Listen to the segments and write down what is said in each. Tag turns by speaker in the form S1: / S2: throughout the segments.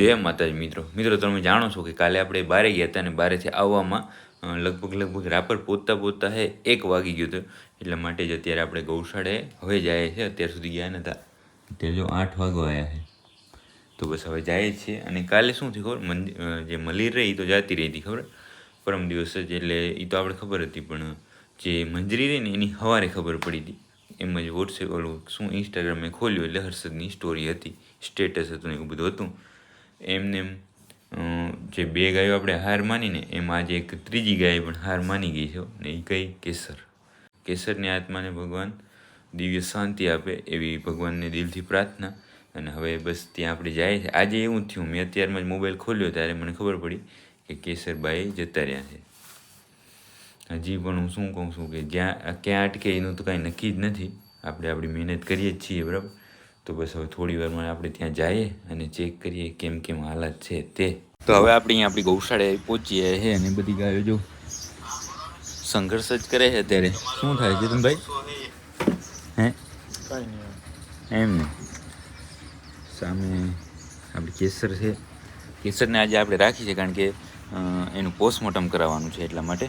S1: જય માતાજી મિત્રો. મિત્રો, તમે જાણો છો કે કાલે આપણે બારે ગયા હતા અને બારેથી આવવામાં લગભગ લગભગ રાપર પહોંચતા પહોંચતા હે, એક વાગી ગયો હતો. એટલા માટે જ અત્યારે આપણે ગૌશાળે હવે જાય છે. અત્યાર સુધી ગયા નતા. અત્યારે જો આઠ વાગો આવ્યા છે. તો બસ હવે જાય છે. અને કાલે શું થયું ખબર? મંદિર જે મલીર રહી તો જાતી રહી હતી ખબર? પરમ દિવસ જ એટલે એ તો આપણે ખબર હતી, પણ જે મંજરી રહી ને એની સવારે ખબર પડી હતી. એમ જ વોટ્સએપ ઓલું શું ઇન્સ્ટાગ્રામ ખોલ્યું એટલે હર્ષદની સ્ટોરી હતી. સ્ટેટસ હતું ને એવું બધું હતું. એમને જે બે ગાયો આપણે હાર માનીને એમાં આજે એક ત્રીજી ગાય પણ હાર માની ગઈ છે ને એ કઈ કેસર. કેસરની આત્માને ભગવાન દિવ્ય શાંતિ આપે એવી ભગવાનને દિલથી પ્રાર્થના. અને હવે બસ ત્યાં આપણે જાય છે. આજે એવું થયું. મેં અત્યારમાં જ મોબાઈલ ખોલ્યો ત્યારે મને ખબર પડી કે કેસરભાઈ જતા રહ્યા છે. હજી પણ હું શું કહું છું કે જ્યાં, ક્યાં અટકે એનું તો કાંઈ નક્કી જ નથી. આપણે આપણી મહેનત કરીએ જ છીએ, બરાબર? તો બસ હવે થોડી વારમાં આપણે ત્યાં જઈએ અને ચેક કરીએ કેમ કેમ હાલત છે તે. તો હવે આપણે અહીંયા આપણી ગૌશાળાએ પહોંચીએ છે અને બધી ગાયો જો સંઘર્ષ જ કરે છે અત્યારે. શું થાય છે ભાઈ હે? એમ ને. સામે આપણી કેસર છે. કેસરને આજે આપણે રાખી છે કારણ કે એનું પોસ્ટમોર્ટમ કરાવવાનું છે એટલા માટે.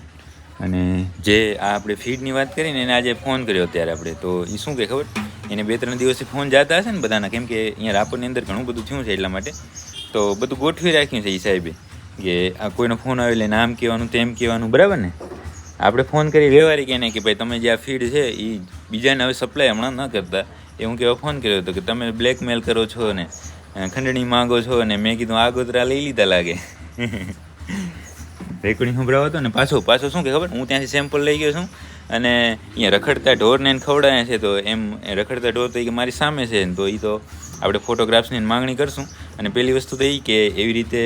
S1: અને જે આ આપણે ફીડની વાત કરીને એને આજે ફોન કર્યો અત્યારે આપણે. તો એ શું કહે ખબર? એને બે ત્રણ દિવસથી ફોન જતા હશે ને બધાના. કેમ કે અહીંયા રાપરની અંદર ઘણું બધું થયું છે એટલા માટે. તો બધું ગોઠવી રાખ્યું છે એ સાહેબે, કે આ કોઈનો ફોન આવે એટલે નામ કહેવાનું, તેમ કહેવાનું, બરાબર ને? આપણે ફોન કરી વ્યવહારિક એને કે ભાઈ તમે જે આ ફીડ છે એ બીજાને હવે સપ્લાય હમણાં ન કરતા. એ હું કહેવા ફોન કર્યો હતો કે તમે બ્લેકમેલ કરો છો ને ખંડણી માંગો છો અને મેં કીધું આગોતરા લઈ લીધા લાગે. રેકોર્ડિંગ સંભળાવો હતો ને પાછો પાછો શું કે ખબર? હું ત્યાંથી સેમ્પલ લઈ ગયો છું અને અહીંયા રખડતા ઢોરને એને ખવડાયા છે તો એમ રખડતા ઢોર તો એ કે મારી સામે છે ને તો એ તો આપણે ફોટોગ્રાફ્સની માગણી કરશું. અને પેલી વસ્તુ તો એ કે એવી રીતે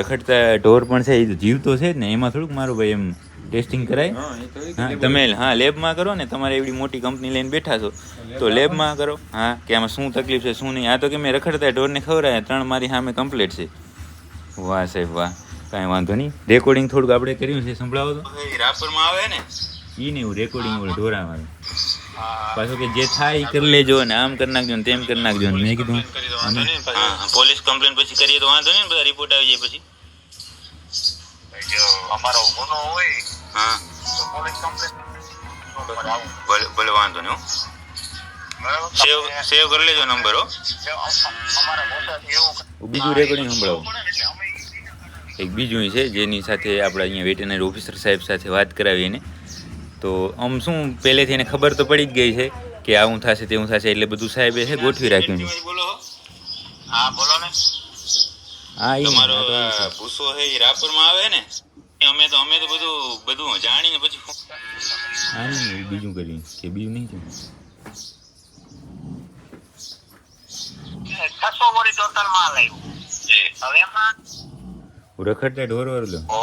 S1: રખડતા ઢોર પણ છે એ તો જીવતો છે જ ને એમાં થોડુંક મારું ભાઈ એમ ટેસ્ટિંગ કરાય. હા તમે હા લેબમાં કરો ને તમારે એવડી મોટી કંપની લઈને બેઠા છો તો લેબમાં કરો. હા કે આમાં શું તકલીફ છે શું નહીં? આ તો કે મેં રખડતા ઢોરને ખવડાય ત્રણ મારી સામે કમ્પ્લીટ છે. વાહ સાહેબ વાહ. કાંઈ વાંધો નહીં. રેકોર્ડિંગ થોડુંક આપણે કર્યું છે સંભળાવો તો. રાપરમાં આવે ને? એ નહીં હું. રેકોર્ડિંગ ઓલું ઢોરાવાનું પાછું કે જે થાય એ કરી લેજો ને આમ કરી નાખજો ને તેમ કરી નાખજો ને. મેં કીધું પોલીસ કમ્પ્લેન પછી કરીએ તો વાંધો નહીં બધા રિપોર્ટ આવી જાય પછી.
S2: જો અમારો ગુનો હોય
S1: હા.
S2: તો પોલીસ કમ્પ્લેન
S1: ભલે ભલે વાંધો નહીં. સેવ સેવ કરી લેજો નંબર હો. બીજું રેકોર્ડિંગ સંભળાવો. એક બીજું છે જેની સાથે આપણે અહીંયા વેટેનરી ઓફિસર સાહેબ સાથે વાત કરાવી એને તો આમ શું પહેલેથી એને ખબર તો પડી જ ગઈ છે કે આવું થશે તેવું થશે એટલે બધું સાહેબે છે ગોઠવી રાખ્યું છે.
S2: હા બોલો ને.
S1: હા એ
S3: તમારો ભૂસો છે એ રાપરમાં આવે ને? અમે તો અમે તો બધું બધું જાણીને પછી
S1: હા નહીં બીજું કર્યું કે બીજું નહીં થયું.
S2: છસો વળી ટોટલ માલ આવ્યું હવે એમાં
S1: રખડતા ઢોર વરલો.
S2: ઓ.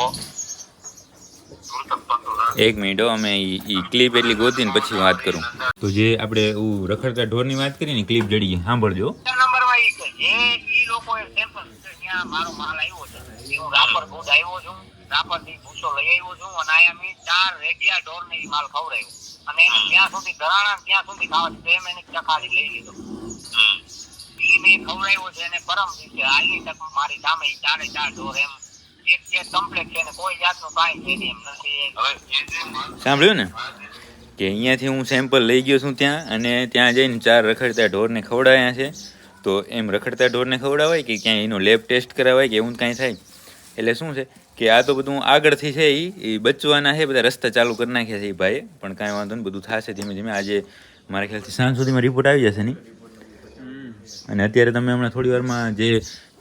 S2: મૃતક બંધુ હા.
S1: એક મિનિટ અમે ઈ ક્લિપ એટલી ગોતીને પછી વાત કરું. તો જે આપણે ઉ રખડતા ઢોરની વાત કરી ને ક્લિપ જડી સાંભળજો
S2: નંબરમાં ઈ કે જે ઈ લોકોએ સેમ્પલ ત્યાં મારો માલ આવ્યો છે. હું રાપર દૂધ આવ્યો છું. રાપરથી ભૂસો લઈ આવ્યો છું અને આયા મેં ચાર રેડિયા ઢોરની માલ ખવડાયો અને એને ત્યાં સુધી ધરાણા ત્યાં સુધી ખાવા દીધું. એમ એને ચખાડી લઈ લીધો. ઈ મેં ખવડાવ્યો છે એને પરમ દિવસે હાલની તક મારી સામે ચારે ચાર ઢોર એમ
S1: સાંભળ્યું ને? કે અહીંયાથી હું સેમ્પલ લઈ ગયો છું ત્યાં અને ત્યાં જઈને ચાર રખડતા ઢોરને ખવડાવ્યા છે. તો એમ રખડતા ઢોરને ખવડાવાય કે ક્યાંય એનો લેબ ટેસ્ટ કરાવાય કે એવું કાંઈ થાય? એટલે શું છે કે આ તો બધું આગળથી છે એ એ બચવાના છે બધા રસ્તા ચાલુ કરી નાખ્યા છે એ ભાઈએ. પણ કાંઈ વાંધો નહીં બધું થશે ધીમે ધીમે. આજે મારા ખ્યાલથી સાંજ સુધીમાં રિપોર્ટ આવી જશે નહીં અને અત્યારે તમે હમણાં થોડી વારમાં જે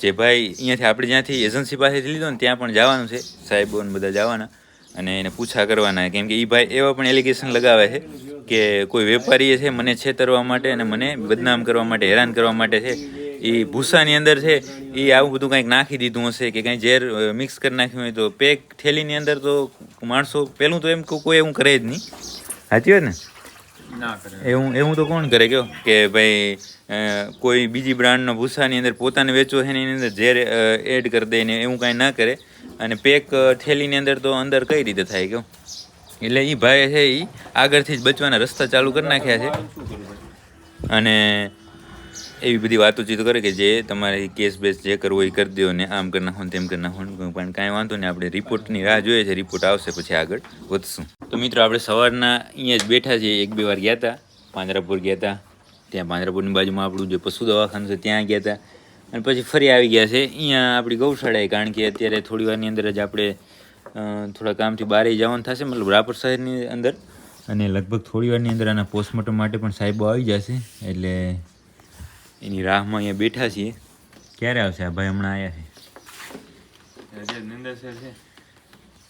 S1: જે ભાઈ અહીંયાથી આપણે જ્યાંથી એજન્સી પાસેથી લીધો ને ત્યાં પણ જવાનું છે, સાહેબો ને બધા જવાના. અને એને પૂછા કરવાના કેમ કે એ ભાઈ એવા પણ એલિગેશન લગાવે છે કે કોઈ વેપારીએ છે, મને છેતરવા માટે અને મને બદનામ કરવા માટે, હેરાન કરવા માટે છે. એ ભૂસાની અંદર છે એ આવું બધું કંઈક નાખી દીધું હશે કે કંઈ ઝેર મિક્સ કરી નાખ્યું હોય તો પેક, થેલીની અંદર તો માણસો પહેલું તો એમ કોઈ એવું કરે જ નહીં. સાચી વાત ને? એવું એવું તો કોણ કરે કયો કે ભાઈ કોઈ બીજી બ્રાન્ડનો ભૂસાની અંદર પોતાને વેચવો છે એની અંદર ઝેર એડ કરી દે ને એવું કાંઈ ના કરે. અને પેક થેલીની અંદર તો અંદર કઈ રીતે થાય કયો એટલે એ ભાઈ છે એ આગળથી જ બચવાના રસ્તા ચાલુ કરી નાખ્યા છે. અને એવી બધી વાતોચીતો કરે કે જે તમારે કેસ બેસ જે કરવો એ કરી દો ને આમ કરી નાખો તેમ કરી નાખો પણ કાંઈ વાંધો નહીં. આપણે રિપોર્ટની રાહ જોઈએ છે. રિપોર્ટ આવશે પછી આગળ. વધશું. તો મિત્રો આપણે સવારના અહીંયા જ બેઠા છીએ. એક બે વાર ગયા હતા. પાંજરાપુર ગયા હતા. ત્યાં પાંજરાપુરની બાજુમાં આપણું જે પશુ દવાખાનું છે ત્યાં ગયા હતા. અને પછી ફરી આવી ગયા છે. અહીંયા આપણી ગૌશાળાએ કારણ કે અત્યારે થોડી વારની અંદર જ આપણે થોડા કામથી બહાર જવાનું થશે મતલબ રાપર શહેરની અંદર. અને લગભગ થોડી વારની અંદર આના પોસ્ટમોર્ટમ માટે પણ સાહેબો આવી જશે. એટલે એની રાહમાં અહીંયા બેઠા છીએ. ક્યારે આવશે? આ ભાઈ હમણાં આવ્યા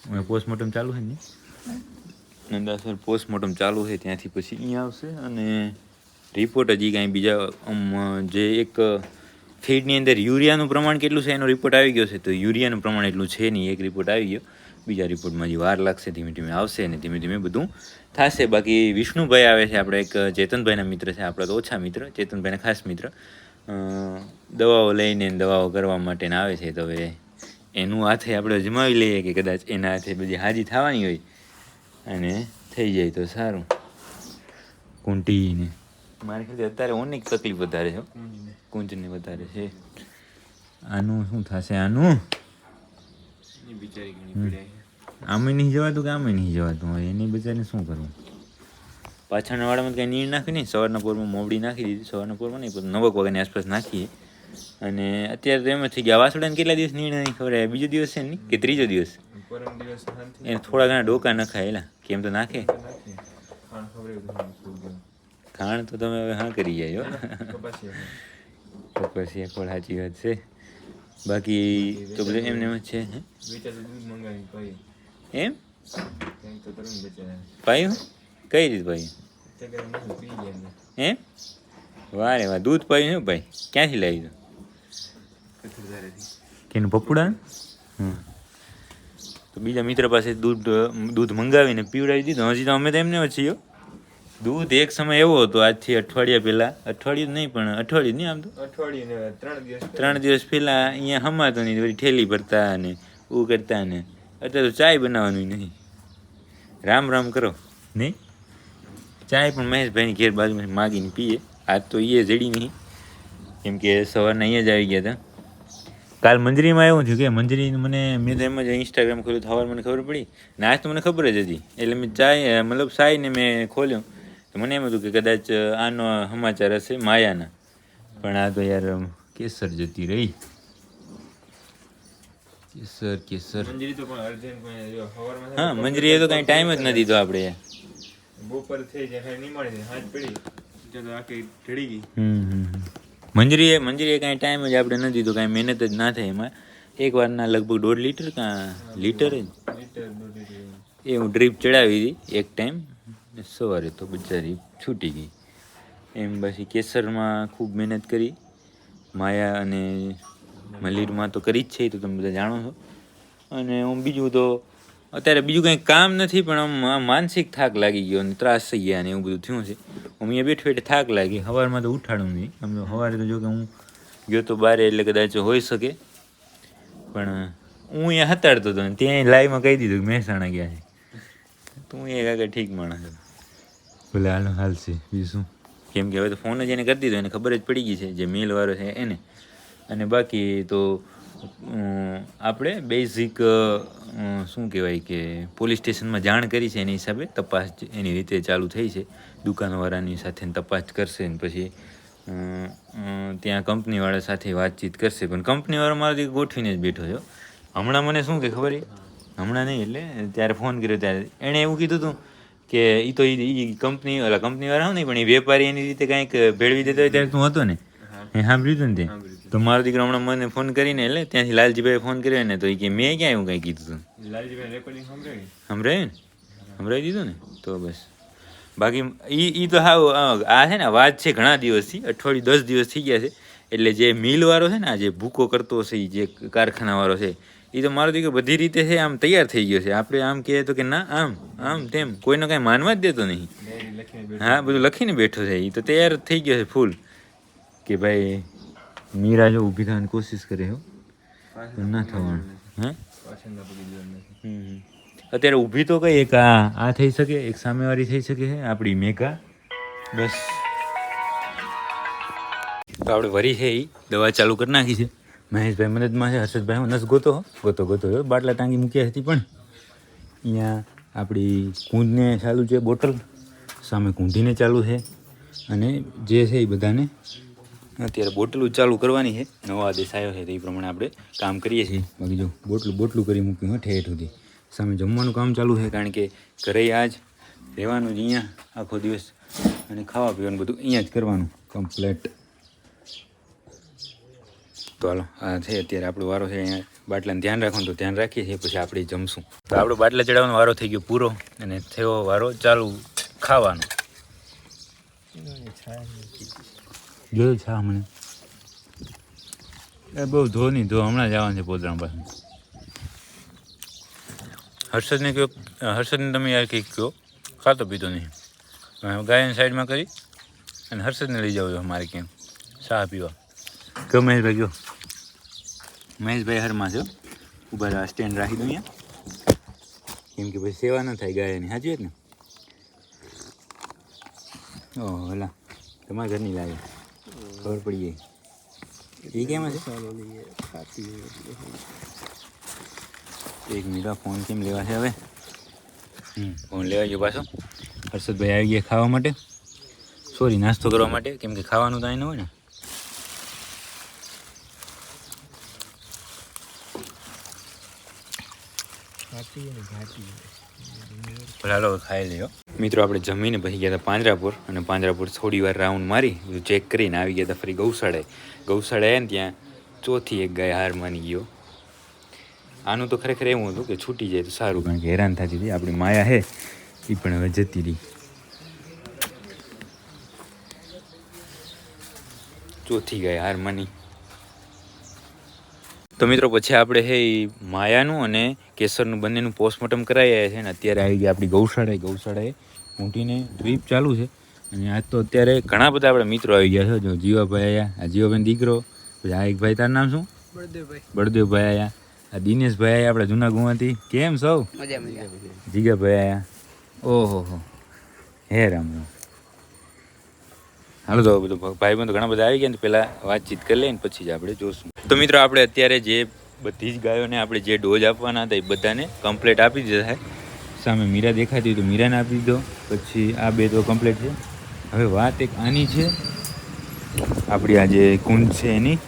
S1: છે. પોસ્ટમોર્ટમ ચાલુ છે ને? નંદાસર પોસ્ટમોર્ટમ ચાલુ છે, ત્યાંથી પછી અહીંયા આવશે અને રિપોર્ટ હજી કાંઈ બીજા જે એક ફીડની અંદર યુરિયાનું પ્રમાણ કેટલું છે, એનો રિપોર્ટ આવી ગયો છે. તો યુરિયાનું પ્રમાણ એટલું છે નહીં, એક રિપોર્ટ આવી ગયો. બીજા રિપોર્ટમાં હજી વાર લાગશે, ધીમે ધીમે આવશે અને ધીમે ધીમે બધું થશે. બાકી વિષ્ણુભાઈ આવે છે, આપણે એક ચેતનભાઈના મિત્ર છે, આપણા તો ઓછા મિત્ર, ચેતનભાઈના ખાસ મિત્ર. દવાઓ લઈને દવાઓ કરવા માટે આવે છે, તો હવે એનું હાથે આપણે અજમાવી લઈએ કે કદાચ એના હાથે બધી હાજી થવાની હોય. અને થઈ જાય તો સારું કુંટીને મારે ખ્યાલથી અત્યારે ઓની તકલીફ વધારે છે હો. કુંજને વધારે છે આનું શું થશે આનું આમે નહીં જવાતું કે આમે નહીં જવાતું હવે એની બિચારીને શું કરવું પાછળના વાળામાં કંઈ નીર નાખી નહીં? સવારના પોરમાં મોવડી નાખી દીધી સવારના પોરમાં નહીં પણ નવક વાગ્યાની આસપાસ નાખીએ. અને અત્યારે તો એમ થઈ ગયા. વાસુડાને કેટલા દિવસ નીર નહીં ખબર? બીજો દિવસ છે ને કે ત્રીજો દિવસ? એને થોડા ઘણા ડોકા નખાય એલા. કેમ તો નાખે? ખાણ તો તમે હવે હા કરી જાય હો. પછી એક વાર સાચી વાત છે. બાકી તો બધું એમને એમ જ છે? એમ? પાયું? કઈ રીત ભાઈ એમ? વાહ રે વાહ દૂધ પાયું ને ભાઈ? ક્યાંથી લાવી દો કેનું પપ્પુડા તો બીજા મિત્ર પાસે દૂધ દૂધ મંગાવીને પીવડાવી દીધું. હજી તો અમે તો એમને જ છીએ દૂધ એક સમય એવો હતો આજથી અઠવાડિયા પહેલાં. અઠવાડિયું નહીં પણ અઠવાડિયું નહીં આમ તો? અઠવાડિયું ત્રણ દિવસ પહેલાં. અહીંયા હમાતો નહીં વળી ઠેલી ભરતા અને ઉ કરતા ને અત્યારે તો ચાય બનાવવાનું નહીં. રામ રામ કરો. નહીં? ચાય પણ મહેશભાઈની ઘેર બાજુમાં માગીને પીએ. આજ તો એ જડી નહીં. કેમ કે સવારના અહીંયા જ આવી ગયા હતા કાલ મંજરીમાં એવું થયું કે મંજરી મને મેં તો એમ જ ઇન્સ્ટાગ્રામ ખોલ્યું તો મને ખબર પડી ને આજ તો મને ખબર જ હતી. એટલે મેં ચાય મતલબ સાઈને મેં ખોલ્યો. તો મને એમ હતું કે કદાચ આનો સમાચાર હશે માયાના. પણ આ તો યાર કેસર જતી રહી. કેસર કેસર. હા મંજરી એ તો કાંઈ ટાઈમ જ નથી દીધો આપણે.
S4: બપોર થઈ જાય હાય નિમાડી હાથ પડી. ઢળી ગઈ.
S1: મંજરીએ મંજરીએ કાંઈ ટાઈમ જ આપણે નથી દીધો કાંઈ મહેનત જ ના થાય એમાં. એક વારના લગભગ દોઢ લીટર કાં લીટર જ? એ હું ડ્રીપ ચડાવી હતી એક ટાઈમ સવારે તો બિચારી છૂટી ગઈ. એમ પછી કેસરમાં ખૂબ મહેનત કરી. માયા અને મલીરમાં તો કરી જ છે તો તમે બધા જાણો છો. અને હું બીજું તો અત્યારે બીજું કંઈ કામ નથી પણ આમ માનસિક થાક લાગી ગયો અને ત્રાસ થઈ ગયા ને એવું બધું થયું છે. હું અહીંયા બેઠો બેઠે થાક લાગી સવારમાં તો ઉઠાડું નહીં. આમ સવારે તો જો કે હું ગયો તો બારે એટલે કદાચ હોઈ શકે. પણ હું અહીંયા હતાડતો હતો ને ત્યાં લાઈવમાં કહી દીધું કે મહેસાણા ગયા છે. તું એ કાકા ઠીક માણસ ભલે ભલે હાલો હાલશે બીજું શું? કેમ કે હવે તો ફોન જ એને કરી દીધો એને ખબર જ પડી ગઈ છે જે મેલ વાળો છે એને. અને બાકી તો આપણે બેઝિક શું કહેવાય કે પોલીસ સ્ટેશનમાં જાણ કરી છે એની હિસાબે તપાસ એની રીતે ચાલુ થઈ છે. દુકાનવાળાની સાથે તપાસ કરશે ને પછી ત્યાં કંપનીવાળા સાથે વાતચીત કરશે. પણ કંપનીવાળો મારાથી ગોઠવીને જ બેઠો છો. હમણાં મને શું કે ખબર? હમણાં નહીં એટલે ત્યારે ફોન કર્યો ત્યારે. એણે એવું કીધું હતું કે એ તો એ કંપની ઓલા કંપનીવાળા હોય ને પણ એ વેપારી એની રીતે કાંઈક ભેળવી દેતો હોય ત્યારે તું હતો ને? એ સાંભળ્યું હતું ને તે? તો મારો દીકરો હમણાં મને ફોન કરીને એટલે ત્યાંથી લાલજીભાઈ ફોન કર્યો ને તો એ કે મેં ક્યાં એવું કાંઈ કીધું હતું
S4: લાલજીભાઈ રેકોર્ડિંગ સાંભળાવી?
S1: સંભળાયું ને? સંભળાવી દીધું ને? તો બસ. બાકી ઈ ઈ તો હાવ આ છે ને વાત છે ઘણા દિવસથી અઠવાડિયું દસ દિવસ થઈ ગયા છે. એટલે જે મિલવાળો છે ને આ જે ભૂકો કરતો હશે જે કારખાનાવાળો છે એ તો મારો દીકરો બધી રીતે છે આમ તૈયાર થઈ ગયો છે. આપણે આમ કહીએ તો કે ના આમ આમ તેમ કોઈનો કાંઈ માનવા જ દેતો નહીં. હા બધું લખીને બેઠો છે એ તો તૈયાર થઈ ગયો છે ફૂલ. કે ભાઈ મીરા જો ઊભી થવાની કોશિશ કરે હો ના થવાનું હા. અત્યારે ઊભી તો કઈ એક આ આ થઈ શકે એક સામેવાળી થઈ શકે છે આપણી મેઘા બસ તો આપણે વરી છે એ દવા ચાલુ કરી નાખી છે મહેશભાઈ મદદમાં છે હર્ષદભાઈ નસ ગોતો ગોતો ગોતો. બાટલા ટાંગી મૂક્યા હતી પણ અહીંયા આપણી કુંદને ચાલુ છે બોટલ સામે કુંઢીને ચાલુ છે અને જે છે એ બધાને અત્યારે બોટલું ચાલુ કરવાની છે. નવો આદેશ આવ્યો છે તો એ પ્રમાણે આપણે કામ કરીએ છીએ. બાકી જો બોટલું બોટલું કરી મૂક્યું હોય ઠેઠ સુધી. સામે જમવાનું કામ ચાલુ છે કારણ કે ઘરે આજ રહેવાનું જ અહીંયા આખો દિવસ અને ખાવા પીવાનું બધું અહીંયા જ કરવાનું કમ્પ્લેટ તો હાલો આ છે અત્યારે આપણો વારો છે અહીંયા. બાટલાને ધ્યાન રાખવાનું તો ધ્યાન રાખીએ છીએ પછી આપણે જમશું. તો આપણો બાટલા ચડાવવાનો વારો થઈ ગયો પૂરો અને થયો વારો ચાલુ ખાવાનો. જોયું છા મને? એ બહુ ધો નહીં ધો હમણાં જવાનું છે પોદરામ પાસે. હર્ષદને કહો હર્ષદને તમે યાર કંઈક કહો. ખાતો પીતો નહીં. ગાયન સાઈડમાં કરી અને હર્ષદને લઈ જાઉં છો અમારે ક્યાં ચા પીવા. કયો મહેશભાઈ ગયો મહેશભાઈ હરમાં છો. ઊભા રહ્યા સ્ટેન્ડ રાખી દઉં અહીંયા. કેમ કે પછી સેવા ન થાય ગાયની સાચી વાત ને? ઓહ હલા તમારા ઘરની લાગે. ખબર પડી જાય એ કેમ છે એક મિનિટ ફોન કેમ લેવા છે હવે ફોન લેવા ગયો પાછો. હર્ષદભાઈ આવી ગયા ખાવા માટે. સોરી નાસ્તો કરવા માટે કેમ કે ખાવાનું તો અહીં હોય ને. ભલે હાલો ખાઈ લ્યો મિત્રો, આપણે જમીને પછી ગયા હતા પાંજરાપુર અને પાંજરાપુર થોડી વાર રાઉન્ડ મારી, બધું ચેક કરીને આવી ગયા હતા ફરી ગૌશાળાએ. ગૌશાળાએ ને ત્યાં ચોથી એક ગાય હાર માની ગયો. આનું તો ખરેખર એવું હતું કે છૂટી જાય તો સારું, કારણ કે હેરાન થતી હતી. આપણી માયા હે એ પણ હવે જતી રહી. ચોથી ગાય હાર માની. તો મિત્રો પછી આપણે હે માયાનું અને કેસરનું બંનેનું પોસ્ટમોર્ટમ કરાવી આવ્યા છે અને અત્યારે આવી ગયા આપણી ગૌશાળાએ ગૌશાળાએ ઊંટીને ડ્રીપ ચાલુ છે. અને આજ તો અત્યારે ઘણા બધા આપણા મિત્રો આવી ગયા છે. જો જીવાભાઈ આવ્યા આ જીવાભાઈ દીકરો પછી આ એક ભાઈ તારું નામ શું? બળદેવભાઈ. આવ્યા આ દિનેશભાઈ આવ્યા આપણા જૂના ગુવાથી કેમ સૌ જીગાભાઈ આવ્યા ઓહો હો. હે રામ રામ. હાલો તો બધું ભાઈ બંધ ઘણા બધા આવી ગયા ને પહેલાં વાતચીત કરી લઈને પછી જ આપણે જોશું. તો મિત્રો આપણે અત્યારે જે બધી જ ગાયોને આપણે જે ડોઝ આપવાના હતા એ બધાને કમ્પ્લેટ આપી દીધા સામે મીરા દેખાતી તો મીરાને આપી દીધો. પછી આ બે તો કમ્પ્લેટ છે. હવે વાત એક આની છે. આપણી આ જે કુંજ છે એની.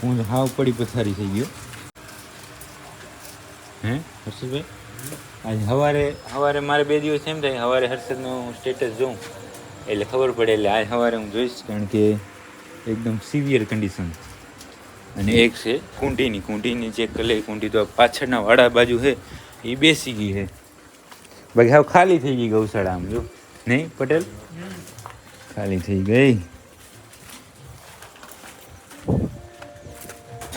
S1: કુંજ હાવ પડી પથારી થઈ ગયો. હે, હર્ષદભાઈ? આજે સવારે સવારે મારે બે દિવસ એમ થાય સવારે હર્ષદનું સ્ટેટસ જોઉં. એટલે ખબર પડે એટલે આજ સવારે હું જોઈશ કારણ કે એકદમ સિવિયર કન્ડિશન અને એક છે કુંટીની કુંટીની ચેક કરી લે કુંટી તો આ પાછળના વાડા બાજુ છે, એ બેસી ગઈ છે. બાકી હાવ ખાલી થઈ ગઈ ગૌશાળા આમ જો. નહીં, પટેલ? ખાલી થઈ ગઈ.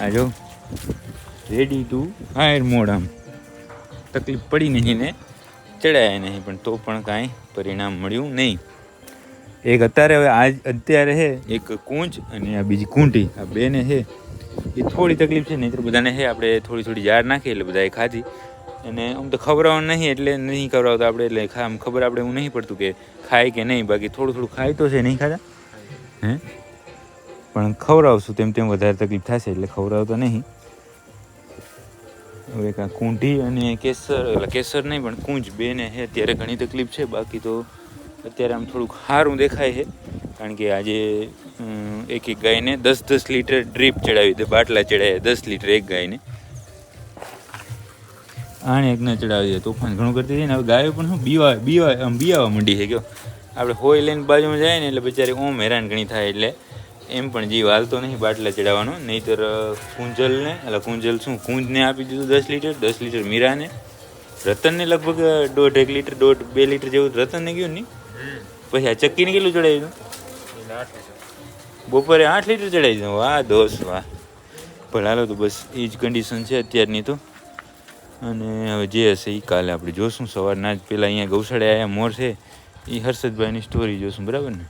S1: આ જો રેડી ટુ હાયર મોડ આમ. તકલીફ પડી નહીં ને, ચડાયા નહીં, પણ તો પણ કાંઈ પરિણામ મળ્યું નહીં. એક અત્યારે હવે આજ અત્યારે છે એક કૂંચ અને આ બીજી કૂંટી, આ બેને છે એ થોડી તકલીફ છે નહીં તો બધાને છે આપણે થોડી થોડી જાર નાખી, એટલે બધાએ ખાધી. અને આમ તો ખવડાવવાનું નહીં, એટલે નહીં ખવડાવતા આપણે, એટલે આમ ખબર આપણે એવું નહીં પડતું કે ખાય કે નહીં, બાકી થોડું થોડું ખાય તો છે, નહીં ખાતા? હે? પણ ખવડાવશું, તેમ તેમ વધારે તકલીફ થશે, એટલે ખવડાવતો નહીં. હવે કાં કુંઢી અને કેસર, એટલે કેસર નહીં, પણ કુંજ બેને છે અત્યારે ઘણી તકલીફ છે, બાકી તો અત્યારે આમ થોડુંક સારું દેખાય છે, કારણ કે આજે એક એક ગાયને દસ દસ લીટર ડ્રીપ ચડાવી દે, બાટલા ચડાવ્યા દસ લીટર એક ગાયને. આને એકને ચડાવી દે, તોફાન ઘણું કરતી હતી ને, હવે ગાયો પણ શું બીવા બીવા, આમ બીવા મંડી છે, કયો. આપણે હોય લઈને બાજુમાં જાય ને, એટલે બિચારી ઓમ હેરાન ઘણી થાય, એટલે એમ પણ જીવ હાલતો નહીં, બાટલા ચડાવવાનો. નહીંતર કુંજલને, એટલે કુંજલ શું, કુંજને આપી દીધું દસ લીટર દસ લીટર મીરાને. રતનને લગભગ દોઢ એક લીટર, દોઢ બે લીટર જેવું રતનને ગયું નહીં પછી આ ચક્કીને કેટલું ચડાવી દઉં બપોરે આઠ લીટર ચડાવી દઉં વાહ દોસ્ત વાહ. ભલે હાલો તો બસ એ જ કન્ડિશન છે અત્યારની તો. અને હવે જે હશે એ કાલે આપણે જોશું. સવારના જ પહેલાં અહીંયા ગૌશાળે આવ્યા મોર છે. એ હર્ષદભાઈની સ્ટોરી જોશું, બરાબર ને?